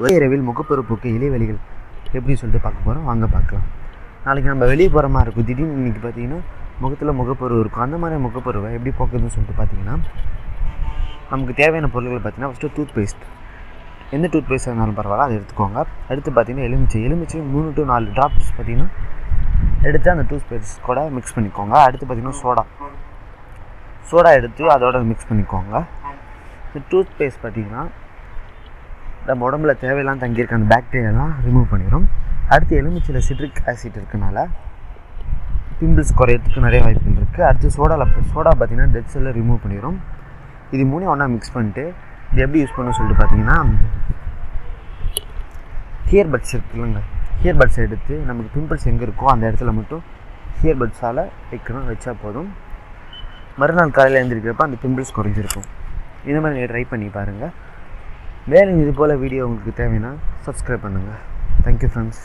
ஒரே இரவில் முகப்பொறுப்புக்கு இலைவெளிகள் எப்படி சொல்லிட்டு பார்க்க போகிறோம் வாங்க பார்க்கலாம். நாளைக்கு நம்ம வெளியே போகிற மாதிரி இருக்கும். திடீர்னு இன்றைக்கி பார்த்தீங்கன்னா முகத்தில் முகப்பொருவு இருக்கும். அந்த மாதிரி முகப்பொருவை எப்படி போக்குறதுன்னு சொல்லிட்டு பார்த்தீங்கன்னா நமக்கு தேவையான பொருட்கள் பார்த்தீங்கன்னா ஃபஸ்ட்டு டூத் பேஸ்ட் எந்த டூத் பேஸ்ட் இருந்தாலும் பரவாயில்ல அதை எடுத்துக்கோங்க. அடுத்து பார்த்தீங்கன்னா எலுமிச்சை எலுமிச்சை மூணு டு நாலு ட்ராப்ஸ் பார்த்தீங்கன்னா எடுத்து அந்த டூத் பேஸ்ட் கூட மிக்ஸ் பண்ணிக்கோங்க. அடுத்து பார்த்தீங்கன்னா சோடா சோடா எடுத்து அதோட மிக்ஸ் பண்ணிக்கோங்க. இந்த டூத் பேஸ்ட் பார்த்தீங்கன்னா நம்ம உடம்புல தேவையெல்லாம் தங்கியிருக்க அந்த பாக்டீரியாலாம் ரிமூவ் பண்ணிடும் அடுத்து எலுமிச்சில் சிட்ரிக் ஆசிட் இருக்கனால பிம்பிள்ஸ் குறையிறதுக்கு நிறைய வாய்ப்புகள் இருக்குது அடுத்து சோடாவில் சோடா பார்த்தீங்கன்னா டெட் செல்லை ரிமூவ் பண்ணிடும் இது மூணையும் ஒன்றா மிக்ஸ் பண்ணிட்டு இது எப்படி யூஸ் பண்ண சொல்லிட்டு பார்த்தீங்கன்னா ஹியர் பட்ஸ் இருக்குல்லங்க. ஹியர் பட்ஸ் எடுத்து நமக்கு பிம்பிள்ஸ் எங்கே இருக்கோ அந்த இடத்துல மட்டும் ஹியர் பட்ஸால் வைக்கணும் வச்சா போதும். மறுநாள் காலையில் எழுந்திருக்கிறப்ப அந்த பிம்பிள்ஸ் குறைஞ்சிருக்கும். இது மாதிரி நீங்கள் ட்ரை பண்ணி பாருங்கள் மேலும் இது போல் வீடியோ உங்களுக்கு தேவைன்னா சப்ஸ்கிரைப் பண்ணுங்கள் தேங்க்யூ ஃப்ரெண்ட்ஸ்